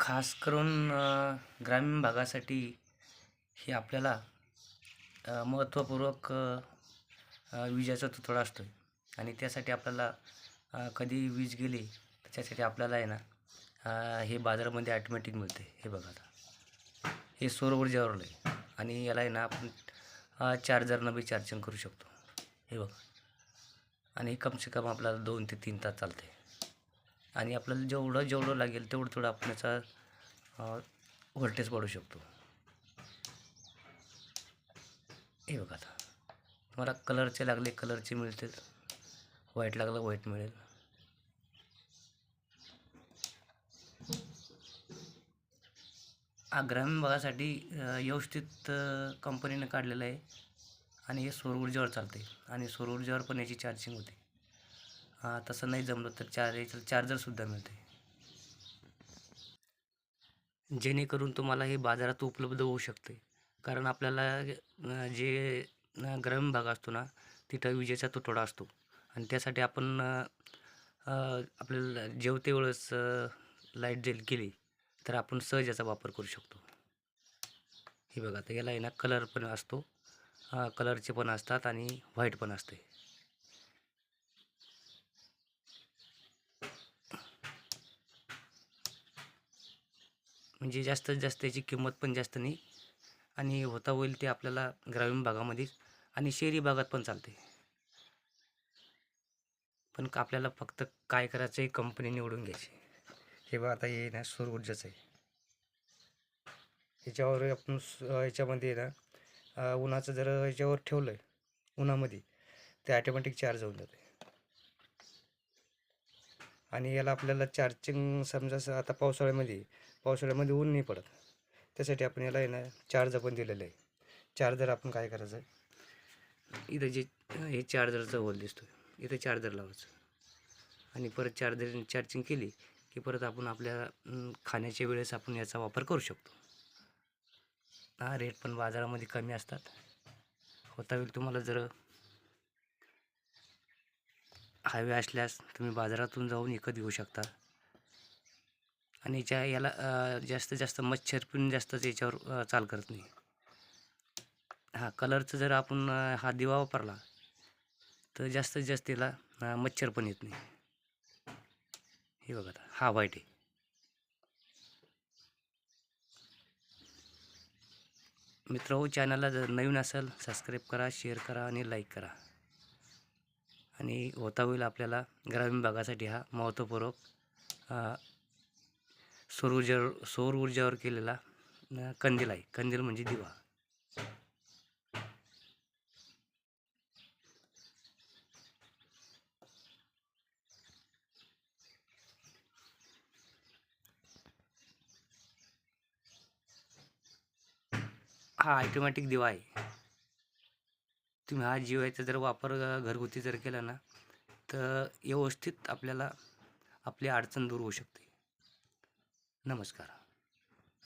खास करून ग्रामीण भागासाठी हे आपल्याला महत्त्वपूर्वक विजेचा तुतडा असतो आणि त्यासाठी आपल्याला कधी वीज गेली तर त्यासाठी आपल्याला आहे ना हे बाजारामध्ये ॲटोमॅटिक मिळते हे बघा आता. हे सौर ऊर्जावर आहे आणि याला आहे ना आपण अ, चार्जरनं बी चार्जिंग करू शकतो. हे बघा. आणि कमसे कम आपल्याला दोन ते तीन तास चालते आणि आपल्याला जेवढं जेवढं लागेल तेवढं तेवढं आपण याचा व्होल्टेज वाढवू शकतो. हे बघा आता. तुम्हाला कलरचे लागले कलरचे मिळतील. व्हाईट लागलं व्हाईट मिळेल. हा ग्रामीण भागासाठी व्यवस्थित कंपनीनं काढलेलं आहे. आणि हे सौर ऊर्जेवर चालते आणि सौर ऊर्जेवर पण याची चार्जिंग होते. तसं नाही जमलं तर चार चार्जरसुद्धा मिळते जेणेकरून तुम्हाला हे बाजारात उपलब्ध होऊ शकते कारण आपल्याला जे ग्रामीण भाग असतो ना तिथं विजेचा तुटवडा असतो. आणि त्यासाठी आपण आपल्याला जेवते वेळेस लाइट जेल गेली तर आपण सहज याचा वापर करू शकतो. हे बघा आता याला आहे ना कलर पण असतो. कलरचे पण असतात आणि व्हाईट पण असते म्हणजे जास्तीत जास्त याची किंमत पण जास्त नाही. आणि होता होईल ते आपल्याला ग्रामीण भागामध्ये आणि शहरी भागात पण चालते. पण का- आपल्याला फक्त काय करायचं आहे कंपनी निवडून घ्यायची. हे बघा आता हे ना सौर ऊर्जाचं आहे. याच्यावर आपण स- याच्यामध्ये ना उन्हाचं जर याच्यावर ठेवलं उन्हामध्ये ते ॲटोमॅटिक चार्ज होऊन जाते. आणि याला आपल्याला चार्जिंग समजा आता पावसाळ्यामध्ये पावसाळ्यामध्ये ऊन नाही पडत. त्यासाठी आपण याला आहे ना चार्जर पण दिलेलं आहे. चार्जर आपण काय करायचं आहे? इथं जे हे चार्जरचा होल दिसतो इथं चार्जर लावायचं. आणि परत चार्जर चार्जिंग केली की परत आपण आपल्या खाण्याच्या वेळेस आपण याचा वापर करू शकतो. हा रेट पण बाजारामध्ये कमी असतात. होता होईल तुम्हाला जर हवे असल्यास तुम्ही बाजारातून जाऊन विकत घेऊ शकता. आणि याच्या याला जास्तीत जास्त मच्छर पण जास्तच याच्यावर चाल करत नाही. हा कलरचं जर आपण हा दिवा वापरला तर जास्तीत जास्त याला मच्छर पण येत नाही. हे बघा आता हा व्हाईट आहे. मित्र चॅनलला जर नवीन असेल सबस्क्राईब करा शेअर करा आणि लाईक करा. आणि होता होईल आपल्याला ग्रामीण भागासाठी हा महत्त्वपूर्वक सौर ऊर्जेवर सौर ऊर्जेवर केलेला कंदील आहे. कंदील म्हणजे दिवा. हा ऑटोमॅटिक दिवा आहे. तुम्ही हा जिवायचा जर वापर घरगुती जर केला ना तर व्यवस्थित आपल्याला आपली अडचण दूर होऊ शकते. नमस्कार.